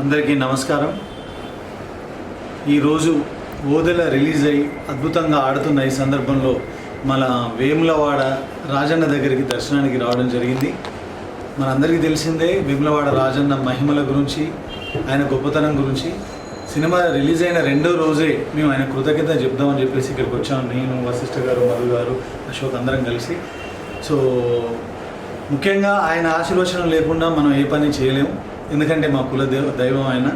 అందరికీ నమస్కారం. ఈరోజు ఓదెల రిలీజ్ అయ్యి అద్భుతంగా ఆడుతున్న ఈ సందర్భంలో మన వేములవాడ రాజన్న దగ్గరికి దర్శనానికి రావడం జరిగింది. మనందరికీ తెలిసిందే వేములవాడ రాజన్న మహిమల గురించి ఆయన గొప్పతనం గురించి. సినిమా రిలీజ్ అయిన రెండో రోజే మేము ఆయన కృతజ్ఞత చెప్దామని చెప్పేసి ఇక్కడికి వచ్చాము నేను వశిష్ఠ గారు మధు గారు అశోక్ అందరం కలిసి. సో ముఖ్యంగా ఆయన ఆశీర్వచనం లేకుండా మనం ఏ పని చేయలేము ఎందుకంటే మా కుల దేవ దైవం ఆయన.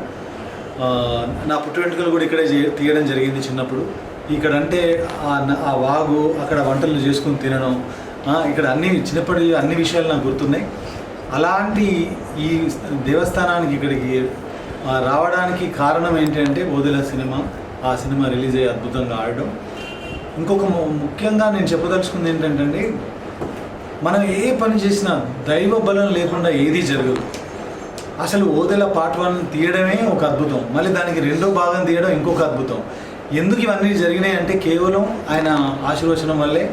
నా పుట్టు వెంట్రుకలు కూడా ఇక్కడే తీయడం జరిగింది చిన్నప్పుడు. ఇక్కడ అంటే ఆ ఆ వాగు అక్కడ వంటలు చేసుకుని తినడం ఇక్కడ అన్ని చిన్నప్పటి అన్ని విషయాలు నాకు గుర్తున్నాయి. అలాంటి ఈ దేవస్థానానికి ఇక్కడికి రావడానికి కారణం ఏంటంటే ఓదెల సినిమా. ఆ సినిమా రిలీజ్ అయ్యి అద్భుతంగా ఆడడం. ఇంకొక ము- ముఖ్యంగా నేను చెప్పదలుచుకుంది ఏంటంటే మనం ఏ పని చేసినా దైవ బలం లేకుండా ఏదీ జరగదు. అసలు ఓదెల పార్ట్ వన్ తీయడమే ఒక అద్భుతం. మళ్ళీ దానికి రెండో భాగం తీయడం ఇంకొక అద్భుతం. ఎందుకు ఇవన్నీ జరిగినాయి అంటే కేవలం ఆయన ఆశీర్వచనం వల్లే.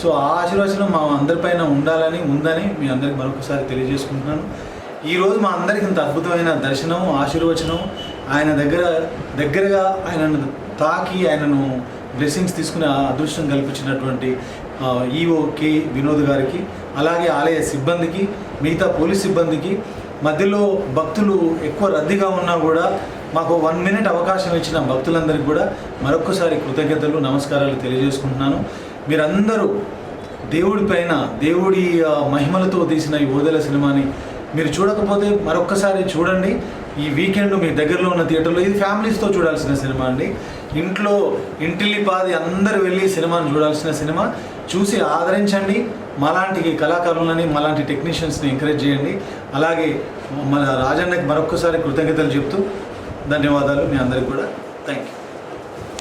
సో ఆ ఆశీర్వచనం మా అందరిపైన ఉండాలని ఉందని మీ అందరికి మరొకసారి తెలియజేసుకుంటున్నాను. ఈరోజు మా అందరికి ఇంత అద్భుతమైన దర్శనం ఆశీర్వచనం ఆయన దగ్గర దగ్గరగా ఆయనను తాకి ఆయనను బ్లెస్సింగ్స్ తీసుకునే అదృష్టం కల్పించినటువంటి ఈఓ కే వినోద్ గారికి అలాగే ఆలయ సిబ్బందికి మిగతా పోలీస్ సిబ్బందికి మధ్యలో భక్తులు ఎక్కువ రద్దీగా ఉన్నా కూడా మాకు వన్ మినిట్ అవకాశం ఇచ్చిన భక్తులందరికీ కూడా మరొకసారి కృతజ్ఞతలు నమస్కారాలు తెలియజేసుకుంటున్నాను. మీరందరూ దేవుడి పైన దేవుడి మహిమలతో తీసిన ఈ ఓదెల సినిమాని మీరు చూడకపోతే మరొక్కసారి చూడండి. ఈ వీకెండ్ మీ దగ్గరలో ఉన్న థియేటర్లో ఇది ఫ్యామిలీస్తో చూడాల్సిన సినిమా అండి. ఇంట్లో ఇంటిల్లి పాది అందరూ వెళ్ళి సినిమాని చూడాల్సిన సినిమా. చూసి ఆదరించండి. మాలాంటి కళాకారులని మాలాంటి టెక్నీషియన్స్ని ఎంకరేజ్ చేయండి. అలాగే మన రాజన్నకి మరొక్కసారి కృతజ్ఞతలు చెప్తూ ధన్యవాదాలు మీ అందరికి కూడా. Thank you